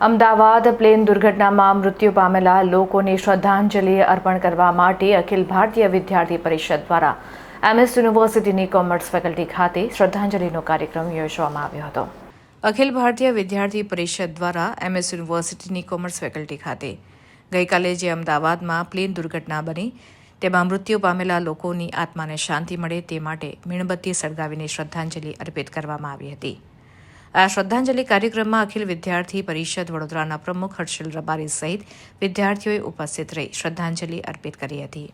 Ahmedabad plane દુર્ઘટનામાં મૃત્યુ પામેલા લોકોને શ્રદ્ધાંજલિ અર્પણ કરવા માટે અખિલ ભારતીય વિદ્યાર્થી પરિષદ દ્વારા એમએસ યુનિવર્સિટીની કોમર્સ ફેકલ્ટી ખાતે શ્રદ્ધાંજલિનો કાર્યક્રમ યોજવામાં આવ્યો હતો. અખિલ ભારતીય વિદ્યાર્થી પરિષદ દ્વારા એમએસ યુનિવર્સિટીની કોમર્સ ફેકલ્ટી ખાતે ગઈકાલે જે અમદાવાદમાં પ્લેન દુર્ઘટના બની, તેમાં મૃત્યુ પામેલા લોકોની આત્માને શાંતિ મળે તે માટે મીણબત્તી સળગાવીને શ્રદ્ધાંજલિ અર્પિત કરવામાં આવી હતી. આ શ્રદ્ધાંજલિ કાર્યક્રમમાં અખિલ વિદ્યાર્થી પરિષદ વડોદરાના પ્રમુખ હર્ષલ રબારી સહિત વિદ્યાર્થીઓએ ઉપસ્થિત રહી શ્રદ્ધાંજલિ અર્પિત કરી હતી.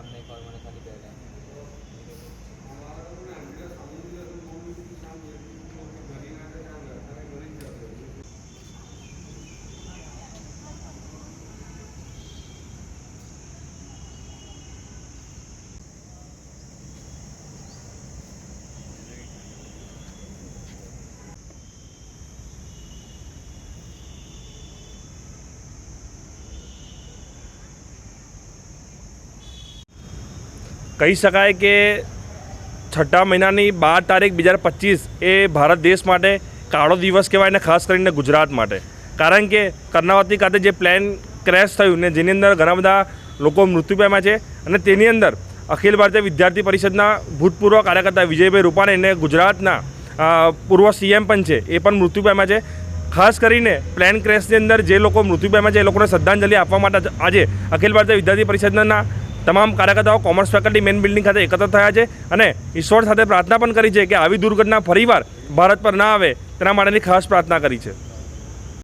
મને બી નામ નહીં ખબર મને કહી શકાય કે છઠ્ઠા મહિનાની બાર તારીખ બે હજાર પચીસ એ ભારત દેશ માટે કાળો દિવસ કહેવાય ને ખાસ કરીને ગુજરાત માટે. કારણ કે કર્ણાવતી ખાતે જે પ્લેન ક્રેશ થયું ને જેની અંદર ઘણા બધા લોકો મૃત્યુ પામ્યા છે અને તેની અંદર અખિલ ભારતીય વિદ્યાર્થી પરિષદના ભૂતપૂર્વ કાર્યકર્તા વિજયભાઈ રૂપાણી અને ગુજરાતના પૂર્વ સીએમ પણ છે, એ પણ મૃત્યુ પામ્યા છે. ખાસ કરીને પ્લેન ક્રેશની અંદર જે લોકો મૃત્યુ પામ્યા છે, એ લોકોને શ્રદ્ધાંજલિ આપવા માટે આજે અખિલ ભારતીય વિદ્યાર્થી પરિષદના તમામ કાર્યકર્તાઓ કોમર્સ ફેકલ્ટી મેન બિલ્ડિંગ ખાતે એકત્ર થયા છે અને ઈશ્વર સાથે પ્રાર્થના પણ કરી છે કે આવી દુર્ઘટના ફરીવાર ભારત પર ના આવે તેના માટેની ખાસ પ્રાર્થના કરી છે.